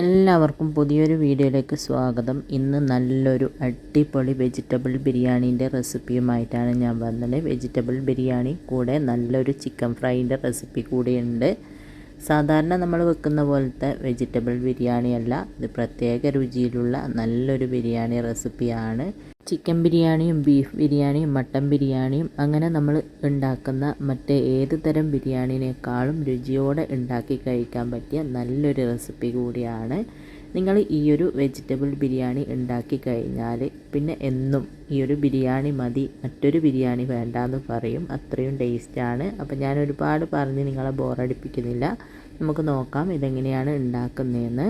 എല്ലാവർക്കും പുതിയൊരു വീഡിയോയിലേക്ക് സ്വാഗതം. ഇന്ന് നല്ലൊരു അടിപൊളി വെജിറ്റബിൾ ബിരിയാണീന്റെ റെസിപ്പിയുമായിട്ടാണ് ഞാൻ വന്നത്. വെജിറ്റബിൾ ബിരിയാണി കൂടെ നല്ലൊരു ചിക്കൻ ഫ്രൈന്റെ റെസിപ്പി കൂടിയുണ്ട്. സാധാരണ നമ്മൾ വെക്കുന്ന പോലത്തെ വെജിറ്റബിൾ ബിരിയാണിയല്ല. ഇത് പ്രത്യേക രുചിയിലുള്ള നല്ലൊരു ബിരിയാണി റെസിപ്പിയാണ്. ചിക്കൻ ബിരിയാണിയും ബീഫ് ബിരിയാണിയും മട്ടൻ ബിരിയാണിയും അങ്ങനെ നമ്മൾ ഉണ്ടാക്കുന്ന മറ്റേ ഏത് തരം ബിരിയാണിനേക്കാളും രുചിയോടെ ഉണ്ടാക്കി കഴിക്കാൻ പറ്റിയ നല്ലൊരു റെസിപ്പി കൂടിയാണ്. നിങ്ങൾ ഈ ഒരു വെജിറ്റബിൾ ബിരിയാണി ഉണ്ടാക്കി കഴിഞ്ഞാൽ പിന്നെ എന്നും ഈ ഒരു ബിരിയാണി മതി മറ്റൊരു ബിരിയാണി വേണ്ട എന്ന് പറയും. അത്രയും ടേസ്റ്റാണ്. അപ്പോൾ ഞാൻ ഒരുപാട് പറഞ്ഞ് നിങ്ങളെ ബോറടിപ്പിക്കുന്നില്ല നമുക്ക് നോക്കാം ഇതെങ്ങനെയാണ് ഉണ്ടാക്കുന്നതെന്ന്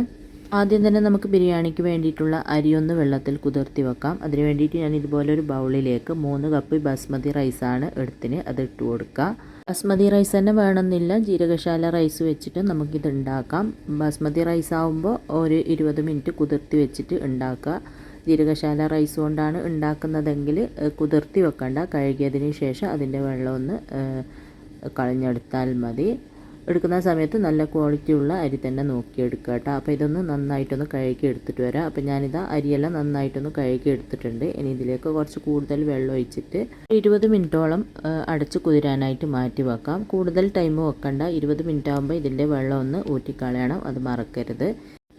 ആദ്യം തന്നെ നമുക്ക് ബിരിയാണിക്ക് വേണ്ടിയിട്ടുള്ള അരിയൊന്ന് വെള്ളത്തിൽ കുതിർത്തി വെക്കാം. അതിന് വേണ്ടിയിട്ട് ഞാൻ ഇതുപോലെ ഒരു ബൗളിലേക്ക് മൂന്ന് കപ്പ് ബസ്മതി റൈസാണ് എടുത്തിന് അത് ഇട്ട് കൊടുക്കുക. ബസ്മതി റൈസ് തന്നെ വേണമെന്നില്ല. ജീരകശാല റൈസ് വെച്ചിട്ട് നമുക്കിത് ഉണ്ടാക്കാം. ബസ്മതി റൈസ് ആകുമ്പോൾ ഒരു ഇരുപത് മിനിറ്റ് കുതിർത്തി വെച്ചിട്ട് ഉണ്ടാക്കുക. ജീരകശാല റൈസ് കൊണ്ടാണ് ഉണ്ടാക്കുന്നതെങ്കിൽ കുതിർത്തി വെക്കണ്ട. കഴുകിയതിന് ശേഷം അതിന്റെ വെള്ളമൊന്ന് കളഞ്ഞെടുത്താൽ മതി. എടുക്കുന്ന സമയത്ത് നല്ല ക്വാളിറ്റി ഉള്ള അരി തന്നെ നോക്കിയെടുക്കുക കേട്ടോ. അപ്പോൾ ഇതൊന്ന് നന്നായിട്ടൊന്ന് കഴുകി എടുത്തിട്ട് വരാം. അപ്പോൾ ഞാനിതാ അരിയെല്ലാം നന്നായിട്ടൊന്ന് കഴുകി എടുത്തിട്ടുണ്ട്. ഇനി ഇതിലേക്ക് കുറച്ച് കൂടുതൽ വെള്ളം ഒഴിച്ചിട്ട് ഇരുപത് മിനിറ്റോളം അടച്ച് കുതിരാനായിട്ട് മാറ്റി വെക്കാം. കൂടുതൽ ടൈം വെക്കണ്ട. ഇരുപത് മിനിറ്റ് ആകുമ്പോൾ ഇതിന്റെ വെള്ളം ഒന്ന് ഊറ്റിക്കളയണം. അത് മറക്കരുത്.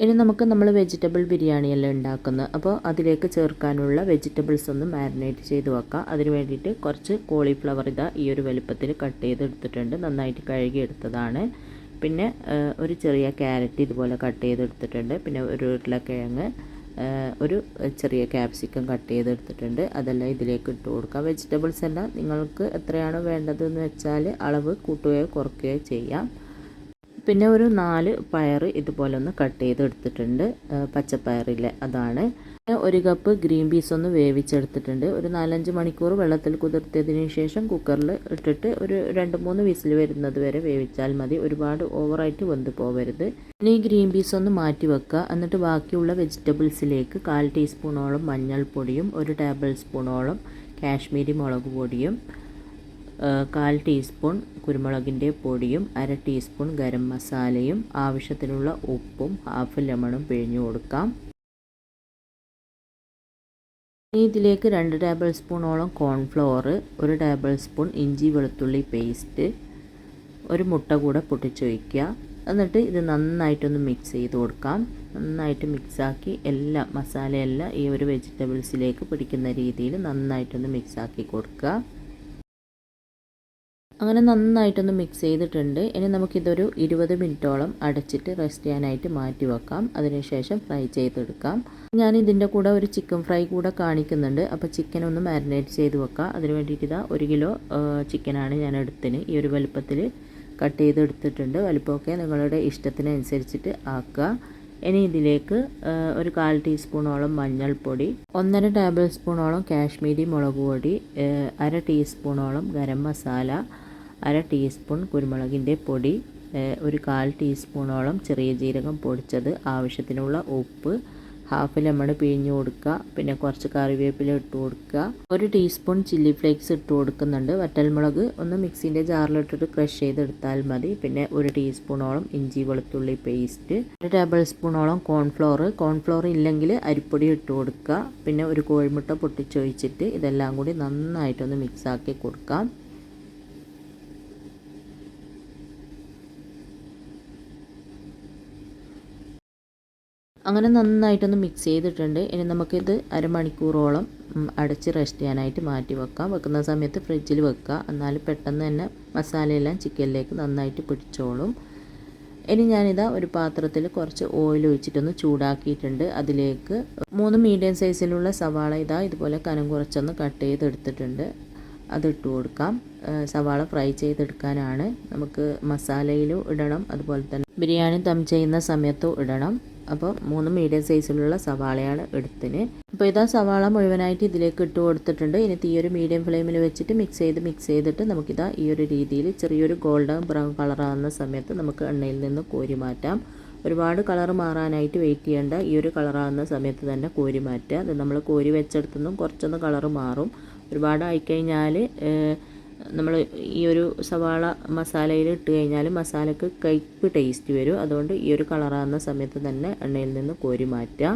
ഇനി നമുക്ക് നമ്മൾ വെജിറ്റബിൾ ബിരിയാണിയല്ലേ ഉണ്ടാക്കുന്നത്. അപ്പോൾ അതിലേക്ക് ചേർക്കാനുള്ള വെജിറ്റബിൾസ് ഒന്ന് മാരിനേറ്റ് ചെയ്ത് വെക്കാം. അതിന് വേണ്ടിയിട്ട് കുറച്ച് കോളിഫ്ലവർ ഇതാ ഈ ഒരു വലുപ്പത്തിൽ കട്ട് ചെയ്ത് എടുത്തിട്ടുണ്ട് നന്നായിട്ട് കഴുകി എടുത്തതാണ് പിന്നെ ഒരു ചെറിയ ക്യാരറ്റ് ഇതുപോലെ കട്ട് ചെയ്തെടുത്തിട്ടുണ്ട്. പിന്നെ ഒരു ഉരുളക്കിഴങ്ങ് ഒരു ചെറിയ ക്യാപ്സിക്കം കട്ട് ചെയ്തെടുത്തിട്ടുണ്ട്. അതെല്ലാം ഇതിലേക്ക് ഇട്ട് കൊടുക്കാം. വെജിറ്റബിൾസ് എല്ലാം നിങ്ങൾക്ക് എത്രയാണോ വേണ്ടതെന്ന് വെച്ചാൽ അളവ് കൂട്ടുകയോ കുറയ്ക്കുകയോ ചെയ്യാം. പിന്നെ ഒരു നാല് പയർ ഇതുപോലെ ഒന്ന് കട്ട് ചെയ്ത് എടുത്തിട്ടുണ്ട് പച്ചപ്പയറിലെ അതാണ്. ഒരു കപ്പ് ഗ്രീൻ പീസ് ഒന്ന് വേവിച്ചെടുത്തിട്ടുണ്ട്. ഒരു നാലഞ്ച് മണിക്കൂർ വെള്ളത്തിൽ കുതിർത്തിയതിന് ശേഷം കുക്കറിൽ ഇട്ടിട്ട് ഒരു രണ്ട് മൂന്ന് വിസിൽ വരുന്നത് വരെ വേവിച്ചാൽ മതി. ഒരുപാട് ഓവറായിട്ട് വെന്ത് പോവരുത്. ഇനി ഈ ഗ്രീൻ പീസ് ഒന്ന് മാറ്റി വെക്കുക. എന്നിട്ട് ബാക്കിയുള്ള വെജിറ്റബിൾസിലേക്ക് കാൽ ടീസ്പൂണോളം മഞ്ഞൾപ്പൊടിയും ഒരു ടേബിൾ സ്പൂണോളം കാശ്മീരി മുളക് പൊടിയും കാൽ ടീസ്പൂൺ കുരുമുളകിന്റെ പൊടിയും അര ടീസ്പൂൺ ഗരം മസാലയും ആവശ്യത്തിനുള്ള ഉപ്പും ഹാഫ് ലെമണും പിഴിഞ്ഞു കൊടുക്കാം. ഇനി ഇതിലേക്ക് രണ്ട് ടേബിൾ സ്പൂണോളം കോൺഫ്ലവർ ഒരു ടേബിൾ സ്പൂൺ ഇഞ്ചി വെളുത്തുള്ളി പേസ്റ്റ് ഒരു മുട്ട കൂടെ പൊട്ടിച്ചൊഴിക്കുക എന്നിട്ട് ഇത് നന്നായിട്ടൊന്ന് മിക്സ് ചെയ്ത് കൊടുക്കാം. നന്നായിട്ട് മിക്സാക്കി എല്ലാ മസാലയെല്ലാം ഈ ഒരു വെജിറ്റബിൾസിലേക്ക് പിടിക്കുന്ന രീതിയിൽ നന്നായിട്ടൊന്ന് മിക്സാക്കി കൊടുക്കുക. അങ്ങനെ നന്നായിട്ടൊന്ന് മിക്സ് ചെയ്തിട്ടുണ്ട്. ഇനി നമുക്കിതൊരു ഇരുപത് മിനിറ്റോളം അടച്ചിട്ട് റെസ്റ്റ് ചെയ്യാനായിട്ട് മാറ്റി വെക്കാം. അതിനുശേഷം ഫ്രൈ ചെയ്തെടുക്കാം. ഞാൻ ഇതിന്റെ കൂടെ ഒരു ചിക്കൻ ഫ്രൈ കൂടെ കാണിക്കുന്നുണ്ട്. അപ്പോൾ ചിക്കൻ ഒന്ന് മാരിനേറ്റ് ചെയ്ത് വെക്കാം. അതിന് വേണ്ടിയിട്ട് ഇതാ ഒരു കിലോ ചിക്കനാണ് ഞാൻ എടുത്തിന് ഈ ഒരു വലുപ്പത്തിൽ കട്ട് ചെയ്തെടുത്തിട്ടുണ്ട്. വലുപ്പമൊക്കെ നിങ്ങളുടെ ഇഷ്ടത്തിനനുസരിച്ചിട്ട് ആക്കുക. ഇനി ഇതിലേക്ക് ഒരു കാൽ ടീസ്പൂണോളം മഞ്ഞൾപ്പൊടി ഒന്നര ടേബിൾ സ്പൂണോളം കാശ്മീരി മുളക് പൊടി അര ടീസ്പൂണോളം ഗരം മസാല അര ടീസ്പൂൺ കുരുമുളകിന്റെ പൊടി ഒരു കാൽ ടീസ്പൂണോളം ചെറിയ ജീരകം പൊടിച്ചത് ആവശ്യത്തിനുള്ള ഉപ്പ് ഹാഫ് ലെമൺ പിഴിഞ്ഞ് കൊടുക്കുക പിന്നെ കുറച്ച് കറിവേപ്പില ഇട്ട് കൊടുക്കുക. ഒരു ടീസ്പൂൺ ചില്ലി ഫ്ലേക്സ് ഇട്ട് കൊടുക്കുന്നുണ്ട്. വറ്റൽമുളക് ഒന്ന് മിക്സിന്റെ ജാറിലിട്ടിട്ട് ക്രഷ് ചെയ്തെടുത്താൽ മതി. പിന്നെ ഒരു ടീസ്പൂണോളം ഇഞ്ചി വെളുത്തുള്ളി പേസ്റ്റ് ഒരു ടേബിൾ സ്പൂണോളം കോൺഫ്ലോർ. കോൺഫ്ലോർ ഇല്ലെങ്കിൽ അരിപ്പൊടി ഇട്ട് കൊടുക്കുക. പിന്നെ ഒരു കോഴിമുട്ട പൊട്ടിച്ചൊഴിച്ചിട്ട് ഇതെല്ലാം കൂടി നന്നായിട്ടൊന്ന് മിക്സാക്കി കൊടുക്കാം. അങ്ങനെ നന്നായിട്ടൊന്ന് മിക്സ് ചെയ്തിട്ടുണ്ട്. ഇനി നമുക്കിത് അരമണിക്കൂറോളം അടച്ച് റെസ്റ്റ് ചെയ്യാനായിട്ട് മാറ്റി വെക്കാം. വെക്കുന്ന സമയത്ത് ഫ്രിഡ്ജിൽ വെക്കുക. എന്നാൽ പെട്ടെന്ന് തന്നെ മസാലയെല്ലാം ചിക്കനിലേക്ക് നന്നായിട്ട് പിടിച്ചോളും. ഇനി ഞാനിതാ ഒരു പാത്രത്തിൽ കുറച്ച് ഓയിൽ ഒഴിച്ചിട്ടൊന്ന് ചൂടാക്കിയിട്ടുണ്ട്. അതിലേക്ക് മൂന്ന് മീഡിയം സൈസിലുള്ള സവാള ഇതാ ഇതുപോലെ കനം കുറച്ചൊന്ന് കട്ട് ചെയ്തെടുത്തിട്ടുണ്ട്. അതിട്ട് കൊടുക്കാം. സവാള ഫ്രൈ ചെയ്തെടുക്കാനാണ്. നമുക്ക് മസാലയിലും ഇടണം. അതുപോലെ തന്നെ ബിരിയാണി ദം ചെയ്യുന്ന സമയത്തും ഇടണം. അപ്പോൾ മൂന്ന് മീഡിയം സൈസിലുള്ള സവാളയാണ് എടുത്തിന് അപ്പോൾ ഇതാ സവാള മുഴുവനായിട്ട് ഇതിലേക്ക് ഇട്ട് കൊടുത്തിട്ടുണ്ട്. ഇനി തീ ഒരു മീഡിയം ഫ്ലെയിമിൽ വെച്ചിട്ട് മിക്സ് ചെയ്ത് മിക്സ് ചെയ്തിട്ട് നമുക്കിതാ ഈ ഒരു രീതിയിൽ ചെറിയൊരു ഗോൾഡൻ ബ്രൗൺ കളറാകുന്ന സമയത്ത് നമുക്ക് എണ്ണയിൽ നിന്ന് കോരി മാറ്റാം. ഒരുപാട് കളർ മാറാനായിട്ട് വെയിറ്റ് ചെയ്യേണ്ട. ഈ ഒരു കളറാകുന്ന സമയത്ത് തന്നെ കോരി മാറ്റുക. അത് നമ്മൾ കോരി വെച്ചെടുത്തുനിന്നും കുറച്ചൊന്ന് കളർ മാറും. ഒരുപാട് ആയിക്കഴിഞ്ഞാൽ നമ്മൾ ഈ ഒരു സവാള മസാലയിൽ ഇട്ട് കഴിഞ്ഞാൽ മസാലക്ക് കയ്പ്പ് ടേസ്റ്റ് വരും. അതുകൊണ്ട് ഈ ഒരു കളറാകുന്ന സമയത്ത് തന്നെ എണ്ണയിൽ നിന്ന് കോരി മാറ്റാം.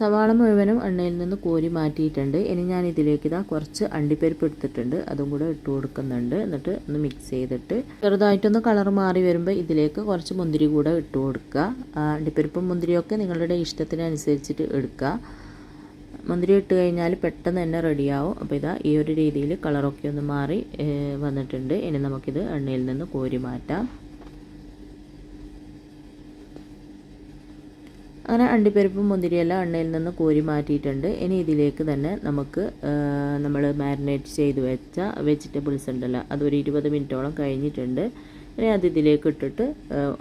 സവാള മുഴുവനും എണ്ണയിൽ നിന്ന് കോരി മാറ്റിയിട്ടുണ്ട്. ഇനി ഞാൻ ഇതിലേക്ക് ഇതാ കുറച്ച് അണ്ടിപ്പരിപ്പ് എടുത്തിട്ടുണ്ട്. അതും കൂടെ ഇട്ട് കൊടുക്കുന്നുണ്ട്. എന്നിട്ട് ഒന്ന് മിക്സ് ചെയ്തിട്ട് ചെറുതായിട്ടൊന്ന് കളർ മാറി വരുമ്പോൾ ഇതിലേക്ക് കുറച്ച് മുന്തിരി കൂടെ ഇട്ട് കൊടുക്കുക. അണ്ടിപ്പരിപ്പും മുന്തിരിയൊക്കെ നിങ്ങളുടെ ഇഷ്ടത്തിനനുസരിച്ചിട്ട് എടുക്കുക. മുന്തിരി ഇട്ട് കഴിഞ്ഞാൽ പെട്ടെന്ന് തന്നെ റെഡിയാവും. അപ്പോൾ ഇതാ ഈ ഒരു രീതിയിൽ കളറൊക്കെ ഒന്ന് മാറി വന്നിട്ടുണ്ട്. ഇനി നമുക്കിത് എണ്ണയിൽ നിന്ന് കോരി മാറ്റാം. അങ്ങനെ അണ്ടിപ്പരിപ്പും മുന്തിരിയെല്ലാം എണ്ണയിൽ നിന്ന് കോരി മാറ്റിയിട്ടുണ്ട്. ഇനി ഇതിലേക്ക് തന്നെ നമുക്ക് നമ്മൾ മാരിനേറ്റ് ചെയ്ത് വെച്ച വെജിറ്റബിൾസ് ഉണ്ടല്ലോ അതൊരു ഇരുപത് മിനിറ്റോളം കഴിഞ്ഞിട്ടുണ്ട്. ഇനി അത് ഇതിലേക്ക് ഇട്ടിട്ട്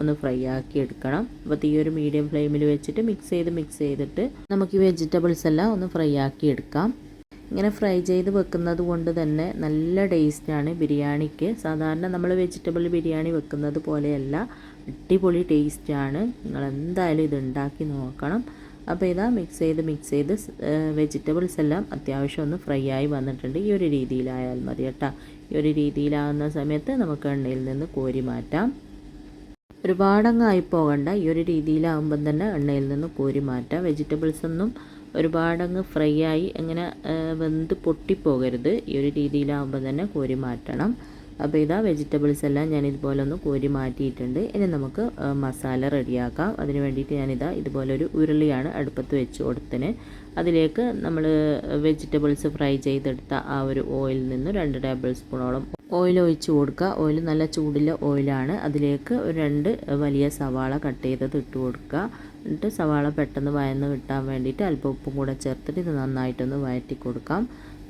ഒന്ന് ഫ്രൈ ആക്കി എടുക്കണം. അപ്പോൾ തീ ഒരു മീഡിയം ഫ്ലെയിമിൽ വെച്ചിട്ട് മിക്സ് ചെയ്ത് മിക്സ് ചെയ്തിട്ട് നമുക്ക് ഈ വെജിറ്റബിൾസ് എല്ലാം ഒന്ന് ഫ്രൈ ആക്കി എടുക്കാം. ഇങ്ങനെ ഫ്രൈ ചെയ്ത് വെക്കുന്നത് കൊണ്ട് തന്നെ നല്ല ടേസ്റ്റാണ് ബിരിയാണിക്ക്. സാധാരണ നമ്മൾ വെജിറ്റബിൾ ബിരിയാണി വെക്കുന്നത് പോലെയല്ല അടിപൊളി ടേസ്റ്റാണ് നിങ്ങൾ എന്തായാലും ഇത് ഉണ്ടാക്കി നോക്കണം. അപ്പോൾ ഇതാ മിക്സ് ചെയ്ത് മിക്സ് ചെയ്ത് വെജിറ്റബിൾസ് എല്ലാം അത്യാവശ്യം ഒന്ന് ഫ്രൈ ആയി വന്നിട്ടുണ്ട്. ഈ ഒരു രീതിയിലായാൽ മതി കേട്ടോ. ഈ ഒരു രീതിയിലാകുന്ന സമയത്ത് നമുക്ക് എണ്ണയിൽ നിന്ന് കോരി മാറ്റാം. ഒരുപാടങ്ങായി പോകണ്ട. ഈ ഒരു രീതിയിലാകുമ്പം തന്നെ എണ്ണയിൽ നിന്ന് കോരി മാറ്റാം. വെജിറ്റബിൾസ് ഒന്നും ഒരുപാടങ്ങ് ഫ്രൈ ആയി അങ്ങനെ വെന്ത് പൊട്ടിപ്പോകരുത്. ഈ ഒരു രീതിയിലാകുമ്പോൾ തന്നെ കോരി മാറ്റണം. അപ്പോൾ ഇതാ വെജിറ്റബിൾസ് എല്ലാം ഞാൻ ഇതുപോലെ ഒന്ന് കോരി മാറ്റിയിട്ടുണ്ട്. ഇനി നമുക്ക് മസാല റെഡിയാക്കാം അതിന് വേണ്ടിയിട്ട് ഞാനിതാ ഇതുപോലെ ഒരു ഉരുളിയാണ് അടുപ്പത്ത് വെച്ച് കൊടുത്തിന് അതിലേക്ക് നമ്മൾ വെജിറ്റബിൾസ് ഫ്രൈ ചെയ്തെടുത്ത ആ ഒരു ഓയിലിൽ നിന്ന് രണ്ട് ടേബിൾ സ്പൂണോളം ഓയിൽ ഒഴിച്ച് കൊടുക്കുക. ഓയിൽ നല്ല ചൂടുള്ള ഓയിലാണ് അതിലേക്ക് രണ്ട് വലിയ സവാള കട്ട് ചെയ്തത് ഇട്ട് കൊടുക്കുക. എന്നിട്ട് സവാള പെട്ടെന്ന് വയന്ന് കിട്ടാൻ വേണ്ടിയിട്ട് അല്പം ഉപ്പും കൂടെ ചേർത്തിട്ട് ഇത് നന്നായിട്ടൊന്ന് വഴറ്റി കൊടുക്കാം.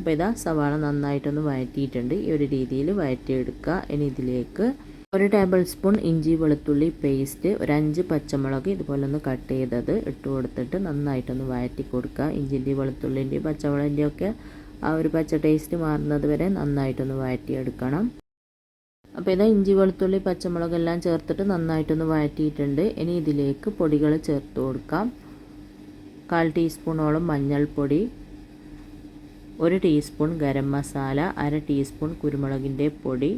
അപ്പോൾ ഇതാ സവാള നന്നായിട്ടൊന്ന് വഴറ്റിയിട്ടുണ്ട്. ഈ ഒരു രീതിയിൽ വഴറ്റിയെടുക്കുക. ഇനി ഇതിലേക്ക് ഒരു ടേബിൾ സ്പൂൺ ഇഞ്ചി വെളുത്തുള്ളി പേസ്റ്റ് ഒരു അഞ്ച് പച്ചമുളക് ഇതുപോലെ ഒന്ന് കട്ട് ചെയ്തത് ഇട്ട് കൊടുത്തിട്ട് നന്നായിട്ടൊന്ന് വഴറ്റി കൊടുക്കുക. ഇഞ്ചിന്റെയും വെളുത്തുള്ളിന്റെയും പച്ചമുളകിന്റെയും ഒക്കെ ആ ഒരു പച്ച ടേസ്റ്റ് മാറുന്നത് വരെ നന്നായിട്ടൊന്ന് വഴറ്റിയെടുക്കണം. അപ്പോൾ ഇതാ ഇഞ്ചി വെളുത്തുള്ളി പച്ചമുളക് എല്ലാം ചേർത്തിട്ട് നന്നായിട്ടൊന്ന് വഴറ്റിയിട്ടുണ്ട്. ഇനി ഇതിലേക്ക് പൊടികൾ ചേർത്ത് കൊടുക്കാം. കാൽ ടീസ്പൂണോളം മഞ്ഞൾപ്പൊടി ഒരു ടീസ്പൂൺ ഗരം മസാല അര ടീസ്പൂൺ കുരുമുളകിന്റെ പൊടി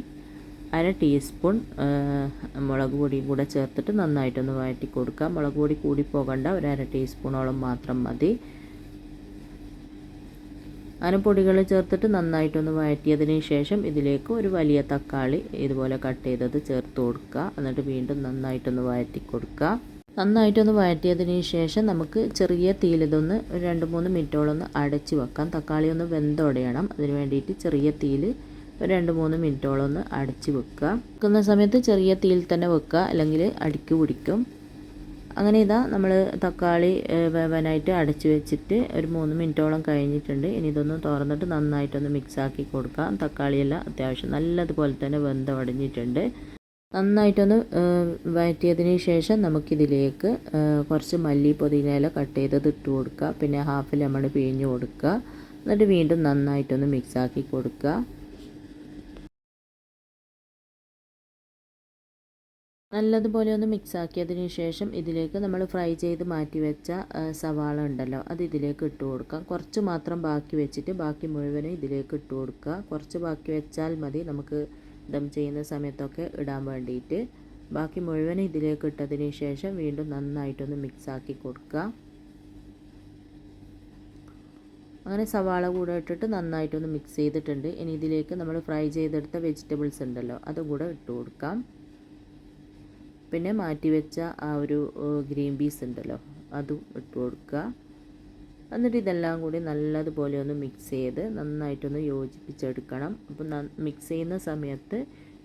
അര ടീസ്പൂൺ മുളക് പൊടിയും കൂടെ ചേർത്തിട്ട് നന്നായിട്ടൊന്ന് വഴറ്റി കൊടുക്കാം മുളക് പൊടി കൂടി പോകണ്ട ഒരു അര ടീസ്പൂണോളം മാത്രം മതി. അങ്ങനെ പൊടികൾ ചേർത്തിട്ട് നന്നായിട്ടൊന്ന് വഴറ്റിയതിന് ശേഷം ഇതിലേക്ക് ഒരു വലിയ തക്കാളി ഇതുപോലെ കട്ട് ചെയ്തത് ചേർത്ത് കൊടുക്കുക. എന്നിട്ട് വീണ്ടും നന്നായിട്ടൊന്ന് വഴറ്റി കൊടുക്കുക നന്നായിട്ടൊന്ന് വഴറ്റിയതിന് ശേഷം നമുക്ക് ചെറിയ തീയിലിതൊന്ന് ഒരു രണ്ട് മൂന്ന് മിനിറ്റോളം ഒന്ന് അടച്ച് വെക്കാം. തക്കാളി ഒന്ന് വെന്തോടെയണം അതിന് വേണ്ടിയിട്ട് ചെറിയ തീയിൽ ഒരു രണ്ട് മൂന്ന് മിനിറ്റോളം ഒന്ന് അടച്ച് വെക്കുക. വെക്കുന്ന സമയത്ത് ചെറിയ തീയിൽ തന്നെ വെക്കുക. അല്ലെങ്കിൽ അടിക്ക് പിടിക്കും. അങ്ങനെ ഇതാ നമ്മൾ തക്കാളി വേവാനായിട്ട് അടച്ചു വെച്ചിട്ട് ഒരു മൂന്ന് മിനിറ്റോളം കഴിഞ്ഞിട്ടുണ്ട്. ഇനി ഇതൊന്ന് തുറന്നിട്ട് നന്നായിട്ടൊന്ന് മിക്സാക്കി കൊടുക്കാം. തക്കാളിയെല്ലാം അത്യാവശ്യം നല്ലതുപോലെ തന്നെ വെന്തവടഞ്ഞിട്ടുണ്ട് നന്നായിട്ടൊന്ന് വഴറ്റിയതിന് ശേഷം നമുക്കിതിലേക്ക് കുറച്ച് മല്ലി പുതിനയില കട്ട് ചെയ്തത് ഇട്ട് കൊടുക്കുക. പിന്നെ ഹാഫ് ലെമൺ പിഴിഞ്ഞ് കൊടുക്കുക. എന്നിട്ട് വീണ്ടും നന്നായിട്ടൊന്ന് മിക്സാക്കി കൊടുക്കുക. നല്ലതുപോലെ ഒന്ന് മിക്സാക്കിയതിന് ശേഷം ഇതിലേക്ക് നമ്മൾ ഫ്രൈ ചെയ്ത് മാറ്റി വെച്ച സവാള ഉണ്ടല്ലോ അത് ഇതിലേക്ക് ഇട്ട് കൊടുക്കാം കുറച്ച് മാത്രം ബാക്കി വെച്ചിട്ട് ബാക്കി മുഴുവനും ഇതിലേക്ക് ഇട്ട് കൊടുക്കുക. കുറച്ച് ബാക്കി വെച്ചാൽ മതി. നമുക്ക് ദം ചെയ്യുന്ന സമയത്തൊക്കെ ഇടാൻ വേണ്ടിയിട്ട്. ബാക്കി മുഴുവൻ ഇതിലേക്ക് ഇട്ടതിന് ശേഷം വീണ്ടും നന്നായിട്ടൊന്ന് മിക്സ് ആക്കി കൊടുക്കുക. അങ്ങനെ സവാള കൂടെ ഇട്ടിട്ട് നന്നായിട്ടൊന്ന് മിക്സ് ചെയ്തിട്ടുണ്ട്. ഇനി ഇതിലേക്ക് നമ്മൾ ഫ്രൈ ചെയ്തെടുത്ത വെജിറ്റബിൾസ് ഉണ്ടല്ലോ അതും കൂടെ ഇട്ട് കൊടുക്കാം. പിന്നെ മാറ്റി വെച്ച ആ ഒരു ഗ്രീൻ പീസ് ഉണ്ടല്ലോ അതും ഇട്ട് കൊടുക്കുക. എന്നിട്ട് ഇതെല്ലാം കൂടി നല്ലതുപോലെ ഒന്ന് മിക്സ് ചെയ്ത് നന്നായിട്ടൊന്ന് യോജിപ്പിച്ചെടുക്കണം. അപ്പം മിക്സ് ചെയ്യുന്ന സമയത്ത്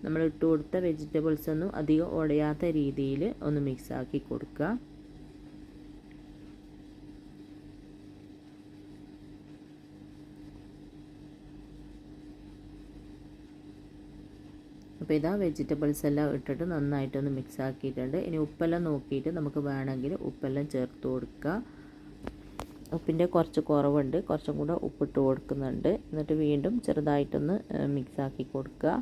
നമ്മൾ ഇട്ട് കൊടുത്ത വെജിറ്റബിൾസ് ഒന്നും അധികം ഉടയാത്ത രീതിയിൽ ഒന്ന് മിക്സ് ആക്കി കൊടുക്കുക. അപ്പോൾ ഇതാ വെജിറ്റബിൾസ് എല്ലാം ഇട്ടിട്ട് നന്നായിട്ടൊന്ന് മിക്സ് ആക്കിയിട്ടുണ്ട്. ഇനി ഉപ്പെല്ലാം നോക്കിയിട്ട് നമുക്ക് വേണമെങ്കിൽ ഉപ്പെല്ലാം ചേർത്ത് കൊടുക്കുക ഉപ്പിന്റെ കുറച്ച് കുറവുണ്ട്. കുറച്ചും കൂടെ ഉപ്പിട്ട് കൊടുക്കുന്നുണ്ട്. എന്നിട്ട് വീണ്ടും ചെറുതായിട്ടൊന്ന് മിക്സാക്കി കൊടുക്കുക.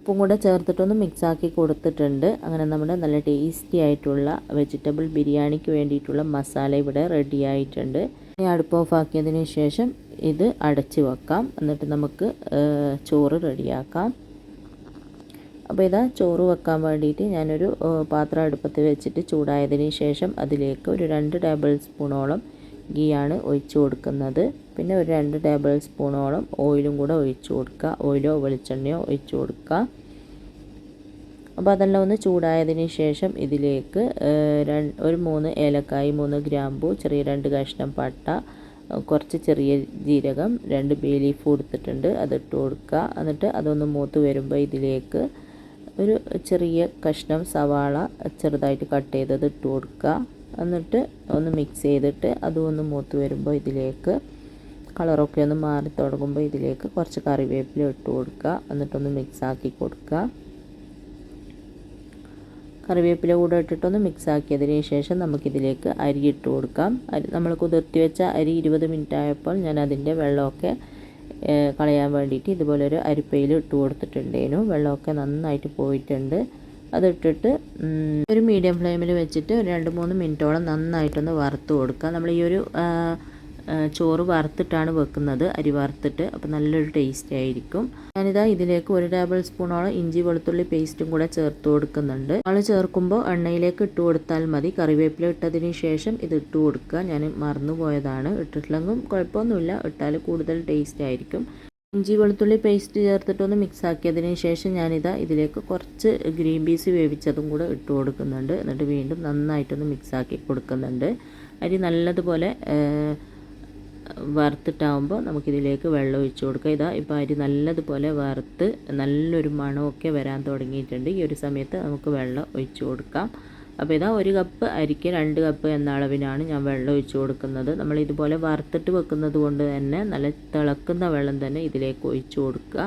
ഉപ്പും കൂടെ ചേർത്തിട്ടൊന്ന് മിക്സാക്കി കൊടുത്തിട്ടുണ്ട്. അങ്ങനെ നമ്മുടെ നല്ല ടേസ്റ്റി ആയിട്ടുള്ള വെജിറ്റബിൾ ബിരിയാണിക്ക് വേണ്ടിയിട്ടുള്ള മസാല ഇവിടെ റെഡി ആയിട്ടുണ്ട്. അടുപ്പ് ഓഫ് ആക്കിയതിന് ശേഷം ഇത് അടച്ച് വെക്കാം. എന്നിട്ട് നമുക്ക് ചോറ് റെഡിയാക്കാം. അപ്പോൾ ഇതാ ചോറ് വെക്കാൻ വേണ്ടിയിട്ട് ഞാനൊരു പാത്രം അടുപ്പത്ത് വെച്ചിട്ട് ചൂടായതിന് ശേഷം അതിലേക്ക് ഒരു രണ്ട് ടേബിൾ സ്പൂണോളം ഗീയാണ് ഒഴിച്ചു കൊടുക്കുന്നത്. പിന്നെ ഒരു രണ്ട് ടേബിൾ സ്പൂണോളം ഓയിലും കൂടെ ഒഴിച്ചു കൊടുക്കുക. ഓയിലോ വെളിച്ചെണ്ണയോ ഒഴിച്ചു കൊടുക്കുക. അപ്പോൾ അതെല്ലാം ഒന്ന് ചൂടായതിന് ശേഷം ഇതിലേക്ക് ഒരു മൂന്ന് ഏലക്കായി മൂന്ന് ഗ്രാമ്പു ചെറിയ രണ്ട് കഷ്ണം പട്ട കുറച്ച് ചെറിയ ജീരകം രണ്ട് ബേ ലീഫ് കൊടുത്തിട്ടുണ്ട്. അതിട്ട് കൊടുക്കുക. എന്നിട്ട് അതൊന്ന് മൂത്ത് വരുമ്പോൾ ഇതിലേക്ക് ഒരു ചെറിയ കഷ്ണം സവാള ചെറുതായിട്ട് കട്ട് ചെയ്തത് ഇട്ട് കൊടുക്കുക. എന്നിട്ട് ഒന്ന് മിക്സ് ചെയ്തിട്ട് അതും ഒന്ന് മൂത്ത് വരുമ്പോൾ ഇതിലേക്ക് കളറൊക്കെ ഒന്ന് മാറി തുടങ്ങുമ്പോൾ ഇതിലേക്ക് കുറച്ച് കറിവേപ്പില ഇട്ട് കൊടുക്കുക. എന്നിട്ടൊന്ന് മിക്സ് ആക്കി കൊടുക്കുക. കറിവേപ്പില കൂടെ ഇട്ടിട്ടൊന്ന് മിക്സ് ആക്കിയതിന് ശേഷം നമുക്കിതിലേക്ക് അരി ഇട്ട് കൊടുക്കാം. അരി നമ്മൾ കുതിർത്തി വെച്ച അരി ഇരുപത് മിനിറ്റ് ആയപ്പോൾ ഞാൻ അതിന്റെ വെള്ളമൊക്കെ കളയാൻ വേണ്ടിയിട്ട് ഇതുപോലെ ഒരു അരിപ്പയിൽ ഇട്ട് കൊടുത്തിട്ടുണ്ടേനു. വെള്ളമൊക്കെ നന്നായിട്ട് പോയിട്ടുണ്ട്. അതിട്ടിട്ട് ഒരു മീഡിയം ഫ്ലെയിമിൽ വെച്ചിട്ട് രണ്ട് മൂന്ന് മിനിറ്റോളം നന്നായിട്ടൊന്ന് വറുത്ത് കൊടുക്കുക. നമ്മൾ ഈ ഒരു ചോറ് വറുത്തിട്ടാണ് വെക്കുന്നത്. അരി വറുത്തിട്ട്. അപ്പോൾ നല്ലൊരു ടേസ്റ്റ് ആയിരിക്കും. ഞാനിതാ ഇതിലേക്ക് ഒരു ടേബിൾ സ്പൂണോളം ഇഞ്ചി വെളുത്തുള്ളി പേസ്റ്റും കൂടെ ചേർത്ത് കൊടുക്കുന്നുണ്ട്. നമ്മൾ ചേർക്കുമ്പോൾ എണ്ണയിലേക്ക് ഇട്ട് കൊടുത്താൽ മതി. കറിവേപ്പില ഇട്ടതിന് ശേഷം ഇത് ഇട്ട് കൊടുക്കുക. ഞാൻ മറന്നു പോയതാണ് ഇട്ടിട്ടില്ലെങ്കിൽ കുഴപ്പമൊന്നുമില്ല. ഇട്ടാൽ കൂടുതൽ ടേസ്റ്റ് ആയിരിക്കും. ഇഞ്ചി വെളുത്തുള്ളി പേസ്റ്റ് ചേർത്തിട്ടൊന്ന് മിക്സ് ആക്കിയതിന് ശേഷം ഞാനിതാ ഇതിലേക്ക് കുറച്ച് ഗ്രീൻ പീസ് വേവിച്ചതും കൂടെ ഇട്ട് കൊടുക്കുന്നുണ്ട്. എന്നിട്ട് വീണ്ടും നന്നായിട്ടൊന്ന് മിക്സ് ആക്കി കൊടുക്കുന്നുണ്ട്. അരി നല്ലതുപോലെ വറുത്തിട്ടാവുമ്പോൾ നമുക്കിതിലേക്ക് വെള്ളം ഒഴിച്ച് കൊടുക്കുക. ഇതാ ഇപ്പോൾ അരി നല്ലതുപോലെ വറുത്ത് നല്ലൊരു മണമൊക്കെ വരാൻ തുടങ്ങിയിട്ടുണ്ട്. ഈ ഒരു സമയത്ത് നമുക്ക് വെള്ളം ഒഴിച്ച് കൊടുക്കാം. അപ്പോൾ ഇതാ ഒരു കപ്പ് അരിക്ക് രണ്ട് കപ്പ് എന്ന അളവിനാണ് ഞാൻ വെള്ളം ഒഴിച്ച് കൊടുക്കുന്നത്. നമ്മൾ ഇതുപോലെ വറുത്തിട്ട് വെക്കുന്നത് കൊണ്ട് തന്നെ നല്ല തിളക്കുന്ന വെള്ളം തന്നെ ഇതിലേക്ക് ഒഴിച്ച് കൊടുക്കുക.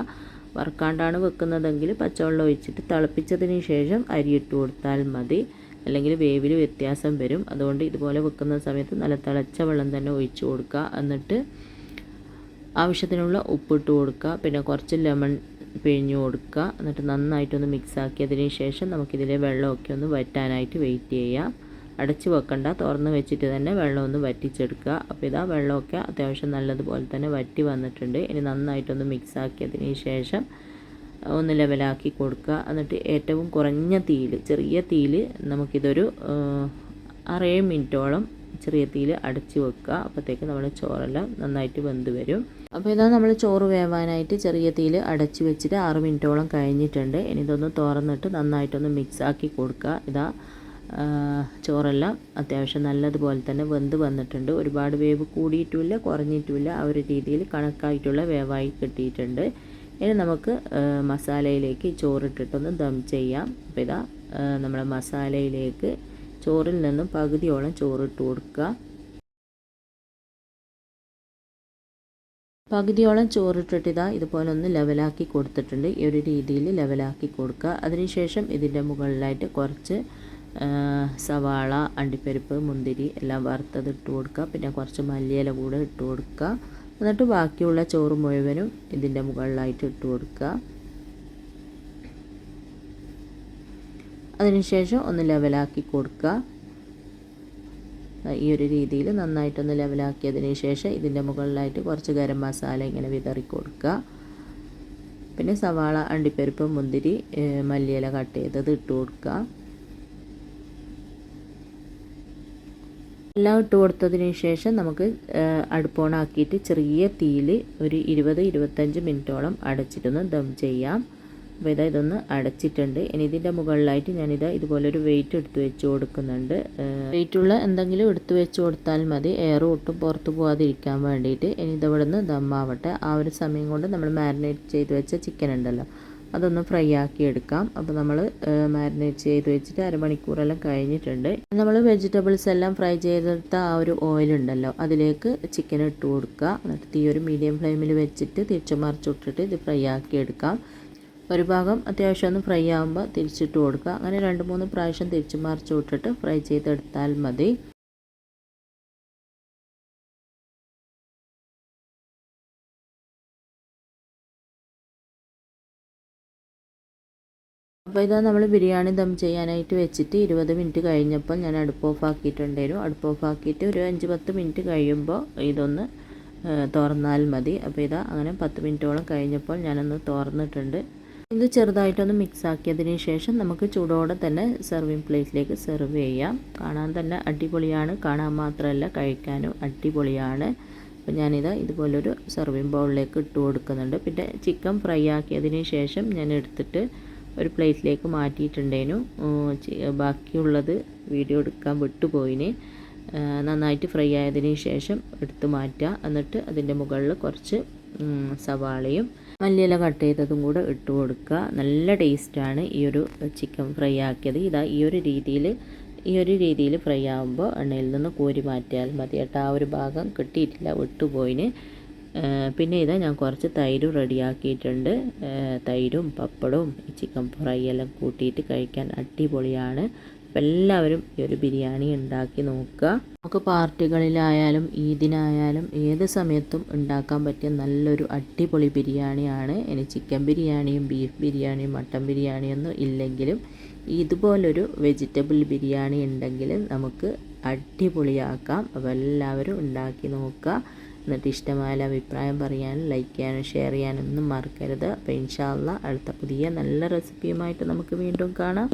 വറുക്കാണ്ടാണ് വെക്കുന്നതെങ്കിൽ പച്ചവെള്ളം ഒഴിച്ചിട്ട് തിളപ്പിച്ചതിന് ശേഷം അരി ഇട്ട് കൊടുത്താൽ മതി. അല്ലെങ്കിൽ വേവിൽ വ്യത്യാസം വരും. അതുകൊണ്ട് ഇതുപോലെ വെക്കുന്ന സമയത്ത് നല്ല തിളച്ച വെള്ളം തന്നെ ഒഴിച്ചു കൊടുക്കുക. എന്നിട്ട് ആവശ്യത്തിനുള്ള ഉപ്പിട്ട് കൊടുക്കുക. പിന്നെ കുറച്ച് ലെമൺ പിഴിഞ്ഞ് കൊടുക്കുക. എന്നിട്ട് നന്നായിട്ടൊന്ന് മിക്സ് ആക്കിയതിന് ശേഷം നമുക്കിതിലെ വെള്ളമൊക്കെ ഒന്ന് വറ്റാനായിട്ട് വെയിറ്റ് ചെയ്യാം അടച്ച് വെക്കണ്ട. തുറന്ന് വെച്ചിട്ട് തന്നെ വെള്ളം ഒന്ന് വറ്റിച്ചെടുക്കുക. അപ്പോൾ ഇതാ വെള്ളമൊക്കെ അത്യാവശ്യം നല്ലതുപോലെ തന്നെ വറ്റി വന്നിട്ടുണ്ട്. ഇനി നന്നായിട്ടൊന്ന് മിക്സ് ആക്കിയതിന് ശേഷം ഒന്ന് ലെവലാക്കി കൊടുക്കുക. എന്നിട്ട് ഏറ്റവും കുറഞ്ഞ തീയിൽ ചെറിയ തീയിൽ നമുക്കിതൊരു അറേഴ് മിനിറ്റോളം ചെറിയ തീയിൽ അടച്ച് വെക്കുക. അപ്പോഴത്തേക്ക് നമ്മുടെ ചോറെല്ലാം നന്നായിട്ട് വെന്ത് വരും. അപ്പോൾ ഇതാ നമ്മൾ ചോറ് വേവാനായിട്ട് ചെറിയ തീയിൽ അടച്ച് വെച്ചിട്ട് ആറ് മിനിറ്റോളം കഴിഞ്ഞിട്ടുണ്ട്. ഇനി ഇതൊന്ന് തുറന്നിട്ട് നന്നായിട്ടൊന്ന് മിക്സ് ആക്കി കൊടുക്കുക. ഇതാ ചോറെല്ലാം അത്യാവശ്യം നല്ലതുപോലെ തന്നെ വെന്ത് വന്നിട്ടുണ്ട്. ഒരുപാട് വേവ് കൂടിയിട്ടുമില്ല കുറഞ്ഞിട്ടുമില്ല. ആ ഒരു രീതിയിൽ കണക്കായിട്ടുള്ള വേവായി കിട്ടിയിട്ടുണ്ട്. ഇനി നമുക്ക് മസാലയിലേക്ക് ചോറിട്ടിട്ടൊന്ന് ദം ചെയ്യാം. അപ്പോൾ ഇതാ നമ്മുടെ മസാലയിലേക്ക് ചോറിൽ നിന്നും പകുതിയോളം ചോറിട്ട് കൊടുക്കുക. പകുതിയോളം ചോറിട്ടിട്ട് ഇതാ ഇതുപോലെ ഒന്ന് ലെവലാക്കി കൊടുത്തിട്ടുണ്ട്. ഈ ഒരു രീതിയിൽ ലെവലാക്കി കൊടുക്കുക. അതിനുശേഷം ഇതിന്റെ മുകളിലായിട്ട് കുറച്ച് സവാള അണ്ടിപ്പരിപ്പ് മുന്തിരി എല്ലാം വറുത്തത് ഇട്ട് കൊടുക്കുക. പിന്നെ കുറച്ച് മല്ലിയില കൂടെ ഇട്ട് കൊടുക്കുക. എന്നിട്ട് ബാക്കിയുള്ള ചോറ് മുഴുവനും ഇതിന്റെ മുകളിലായിട്ട് ഇട്ട് കൊടുക്കുക. അതിനുശേഷം ഒന്ന് ലെവലാക്കി കൊടുക്കുക. ഈ ഒരു രീതിയിൽ നന്നായിട്ടൊന്ന് ലെവലാക്കിയതിന് ശേഷം ഇതിന്റെ മുകളിലായിട്ട് കുറച്ച് ഗരം മസാല ഇങ്ങനെ വിതറി കൊടുക്കുക. പിന്നെ സവാള അണ്ടിപ്പരിപ്പ് മുന്തിരി മല്ലിയില കട്ട് ചെയ്തത് ഇട്ട് കൊടുക്കുക. എല്ലാം ഇട്ട് കൊടുത്തതിന് ശേഷം നമുക്ക് അടുപ്പ് അടുപ്പോണാക്കിയിട്ട് ചെറിയ തീയിൽ ഒരു ഇരുപത് ഇരുപത്തഞ്ച് മിനിറ്റോളം അടച്ചിട്ടൊന്ന് ദം ചെയ്യാം. അപ്പോൾ ഇതാ ഇതൊന്ന് അടച്ചിട്ടുണ്ട്. ഇനി ഇതിന്റെ മുകളിലായിട്ട് ഞാനിതാ ഇതുപോലൊരു വെയിറ്റ് എടുത്ത് വെച്ച് കൊടുക്കുന്നുണ്ട്. വെയിറ്റുള്ള എന്തെങ്കിലും എടുത്ത് വെച്ച് കൊടുത്താൽ മതി. എയർ ഒട്ടും പുറത്ത് പോകാതിരിക്കാൻ വേണ്ടിയിട്ട്. ഇനി ഇതവിടെ നിന്ന് ദമ്മാവട്ടെ ആ ഒരു സമയം കൊണ്ട് നമ്മൾ മാരിനേറ്റ് ചെയ്ത് വെച്ച ചിക്കൻ ഉണ്ടല്ലോ. അതൊന്ന് ഫ്രൈ ആക്കി എടുക്കാം. അപ്പോൾ നമ്മൾ മാരിനേറ്റ് ചെയ്ത് വെച്ചിട്ട് അരമണിക്കൂറെല്ലാം കഴിഞ്ഞിട്ടുണ്ട്. നമ്മൾ വെജിറ്റബിൾസ് എല്ലാം ഫ്രൈ ചെയ്തെടുത്ത ആ ഒരു ഓയിൽ ഉണ്ടല്ലോ അതിലേക്ക് ചിക്കൻ ഇട്ട് കൊടുക്കുക. എന്നിട്ട് തീ ഒരു മീഡിയം ഫ്ലെയിമിൽ വെച്ചിട്ട് തിരിച്ചു മറിച്ചിട്ടിട്ട് ഇത് ഫ്രൈ ആക്കി എടുക്കാം. ഒരു ഭാഗം അത്യാവശ്യം ഒന്ന് ഫ്രൈ ആകുമ്പോൾ തിരിച്ചിട്ട് കൊടുക്കുക. അങ്ങനെ രണ്ട് മൂന്ന് പ്രാവശ്യം തിരിച്ചു മറിച്ചു വിട്ടിട്ട് ഫ്രൈ ചെയ്തെടുത്താൽ മതി. അപ്പോൾ ഇതാ നമ്മൾ ബിരിയാണി ദം ചെയ്യാനായിട്ട് വെച്ചിട്ട് ഇരുപത് മിനിറ്റ് കഴിഞ്ഞപ്പോൾ ഞാൻ അടുപ്പ് ഓഫ് ആക്കിയിട്ടുണ്ടായിരുന്നു. അടുപ്പ് ഓഫ് ആക്കിയിട്ട് ഒരു അഞ്ച് പത്ത് മിനിറ്റ് കഴിയുമ്പോൾ ഇതൊന്ന് തുറന്നാൽ മതി. അപ്പോൾ ഇതാ അങ്ങനെ പത്ത് മിനിറ്റോളം കഴിഞ്ഞപ്പോൾ ഞാനൊന്ന് തുറന്നിട്ടുണ്ട്. ഇത് ചെറുതായിട്ടൊന്ന് മിക്സ് ആക്കിയതിന് ശേഷം നമുക്ക് ചൂടോടെ തന്നെ സെർവിങ് പ്ലേറ്റിലേക്ക് സെർവ് ചെയ്യാം. കാണാൻ തന്നെ അടിപൊളിയാണ്. കാണാൻ മാത്രമല്ല കഴിക്കാനും അടിപൊളിയാണ്. അപ്പോൾ ഞാനിത് ഇതുപോലൊരു സെർവിങ് ബൗളിലേക്ക് ഇട്ട് കൊടുക്കുന്നുണ്ട്. പിന്നെ ചിക്കൻ ഫ്രൈ ആക്കിയതിന് ശേഷം ഞാൻ എടുത്തിട്ട് ഒരു പ്ലേറ്റിലേക്ക് മാറ്റിയിട്ടുണ്ടേനു. ബാക്കിയുള്ളത് വീഡിയോ എടുക്കാൻ വിട്ടുപോയിന്. നന്നായിട്ട് ഫ്രൈ ആയതിന് ശേഷം എടുത്ത് മാറ്റുക എന്നിട്ട് അതിന്റെ മുകളിൽ കുറച്ച് സവാളയും മല്ലിയില കട്ട് ചെയ്തതും കൂടെ ഇട്ട് കൊടുക്കുക നല്ല ടേസ്റ്റാണ് ഈ ഒരു ചിക്കൻ ഫ്രൈ ആക്കിയത്. ഇതാ ഈ ഒരു രീതിയിൽ ഈ ഒരു രീതിയിൽ ഫ്രൈ ആകുമ്പോൾ എണ്ണയിൽ നിന്ന് കോരി മാറ്റിയാൽ മതി. കേട്ടോ ആ ഒരു ഭാഗം കിട്ടിയിട്ടില്ല വിട്ടുപോയിന്. പിന്നെ ഇതാ ഞാൻ കുറച്ച് തൈരും റെഡിയാക്കിയിട്ടുണ്ട്. തൈരും പപ്പടവും ചിക്കൻ ഫ്രൈ എല്ലാം കൂട്ടിയിട്ട് കഴിക്കാൻ അടിപൊളിയാണ്. അപ്പം എല്ലാവരും ഈ ഒരു ബിരിയാണി ഉണ്ടാക്കി നോക്കുക. നമുക്ക് പാർട്ടികളിലായാലും ഈദിനായാലും ഏത് സമയത്തും ഉണ്ടാക്കാൻ പറ്റിയ നല്ലൊരു അടിപൊളി ബിരിയാണിയാണ്. ഇനി ചിക്കൻ ബിരിയാണിയും ബീഫ് ബിരിയാണിയും മട്ടൻ ബിരിയാണിയൊന്നും ഇല്ലെങ്കിലും ഇതുപോലൊരു വെജിറ്റബിൾ ബിരിയാണി ഉണ്ടെങ്കിൽ നമുക്ക് അടിപൊളിയാക്കാം. അപ്പോൾ എല്ലാവരും ഉണ്ടാക്കി നോക്കുക. എന്നിട്ട് ഇഷ്ടമായ അഭിപ്രായം പറയാനും ലൈക്ക് ചെയ്യാനും ഷെയർ ചെയ്യാനൊന്നും മറക്കരുത്. അപ്പോൾ ഇൻഷാല്ല അടുത്ത പുതിയ നല്ല റെസിപ്പിയുമായിട്ട് നമുക്ക് വീണ്ടും കാണാം.